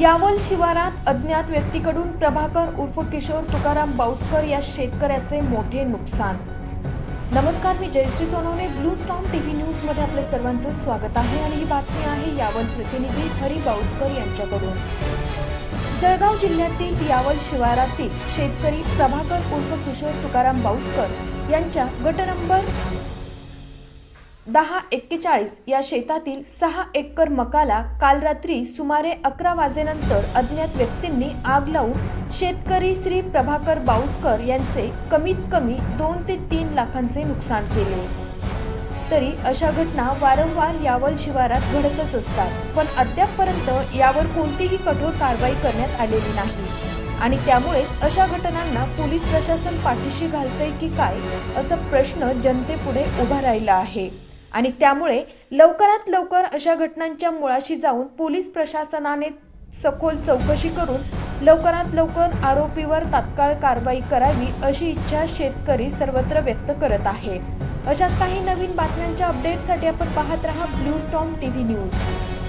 यावल शिवारात अज्ञात व्यक्तीकडून प्रभाकर उर्फ किशोर तुकाराम बाऊसकर या शेतकऱ्याचे मोठे नुकसान. नमस्कार मी Jayashree Sonawane blue storm T V न्यूजमध्ये आपले सर्वांचं स्वागत आहे आणि ही बातमी आहे यावल प्रतिनिधी हरी बाऊसकर यांच्याकडून. जळगाव जिल्ह्यातील यावल शिवारातील शेतकरी प्रभाकर उर्फ किशोर तुकाराम बाऊसकर यांच्या गट नंबर दहा एक्केचाळीस या शेतातील सहा एकर मकाला काल रात्री सुमारे अकरा वाजेनंतर अज्ञात व्यक्तींनी आग लावून शेतकरी श्री प्रभाकर बाऊसकर यांचे कमीत कमी दोन ते तीन लाखांचे नुकसान केले. तरी अशा घटना वारंवार यावल शिवारात घडतच असतात पण अद्यापपर्यंत यावर कोणतीही कठोर कारवाई करण्यात आलेली नाही. आणि त्यामुळेच अशा घटनांना पोलीस प्रशासन पाठीशी घालतंय की काय असा प्रश्न जनतेपुढे उभा राहिला आहे. आणि त्यामुळे लवकरात लवकर अशा घटनांच्या मुळाशी जाऊन पोलीस प्रशासनाने सखोल चौकशी करून लवकरात लवकर आरोपीवर तात्काळ कारवाई करावी अशी इच्छा शेतकरी सर्वत्र व्यक्त करत आहेत. अशाच काही नवीन बातम्यांच्या अपडेटसाठी आपण पाहत रहा blue storm T V news